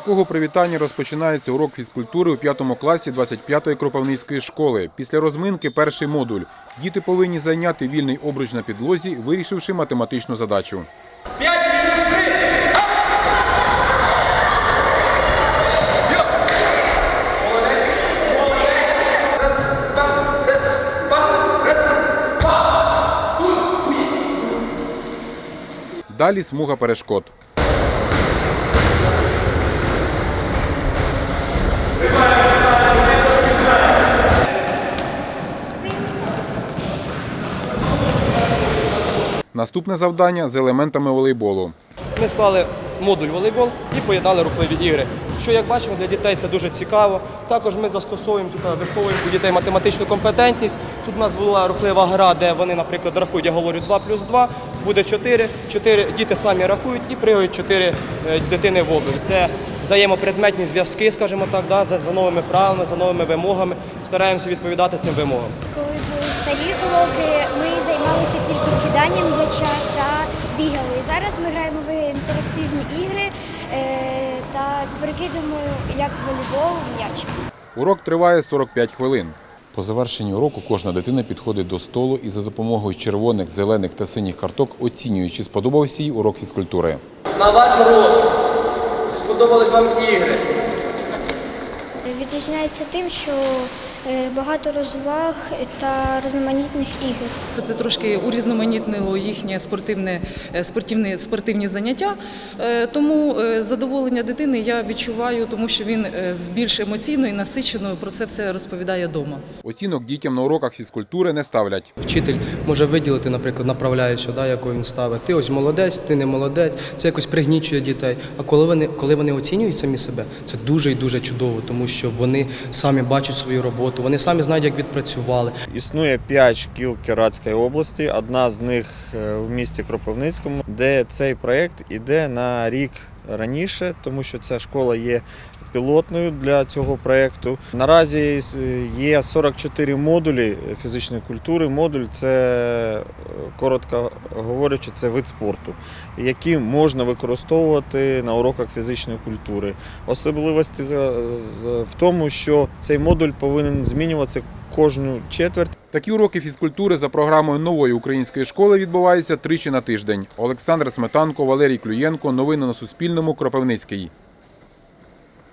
такого привітання розпочинається урок фізкультури у п'ятому класі 25-ї Кропивницької школи. Після розминки перший модуль. Діти повинні зайняти вільний обруч на підлозі, вирішивши математичну задачу. 5 мінус 3. Далі смуга перешкод. Наступне завдання з елементами волейболу. Ми склали модуль волейбол і поєднали рухливі ігри. Що, як бачимо, для дітей це дуже цікаво. Також ми застосовуємо тут виховуємо у дітей математичну компетентність. Тут у нас була рухлива гра, де вони, наприклад, рахують, я говорю 2 плюс 2, буде 4. 4 діти самі рахують і пригають 4 дитини в область. Це взаємопредметні зв'язки, скажімо так, да, за новими правилами, за новими вимогами. Стараємося відповідати цим вимогам. Старі уроки, ми займалися тільки киданням м'яча та бігали. Зараз ми граємо в інтерактивні ігри е, та перекидуємо як волейбол м'яч. Урок триває 45 хвилин. По завершенні уроку кожна дитина підходить до столу і за допомогою червоних, зелених та синіх карток оцінює, чи сподобався їй урок фізкультури. На ваш розсуд. Сподобались вам ігри? Відрізняється тим, що багато розваг та різноманітних ігор. Це трошки урізноманітнило їхнє спортивне, е, спортивні, спортивні заняття. Е, Тому е, задоволення дитини я відчуваю, тому що він е, з більш емоційно і насичено про це все розповідає вдома. Оцінок дітям на уроках фізкультури не ставлять. Вчитель може виділити, наприклад, направляючу, да, яку він ставить. Ти ось молодець, ти не молодець. Це якось пригнічує дітей. А коли вони, коли вони оцінюють самі себе, це дуже і дуже чудово, тому що вони самі бачать свою роботу, вони самі знають, як відпрацювали. Існує п'ять шкіл Кіратської області. Одна з них е, в місті Кропивницькому, де цей проєкт іде на рік раніше, тому що ця школа є пілотною для цього проєкту. Наразі є 44 модулі фізичної культури. Модуль це е, коротко говорячи, це вид спорту, які можна використовувати на уроках фізичної культури. Особливості в тому, що цей модуль повинен змінюватися кожну четверть. Такі уроки фізкультури за програмою нової української школи відбуваються тричі на тиждень. Олександр Сметанко, Валерій Клюєнко. Новини на Суспільному. Кропивницький.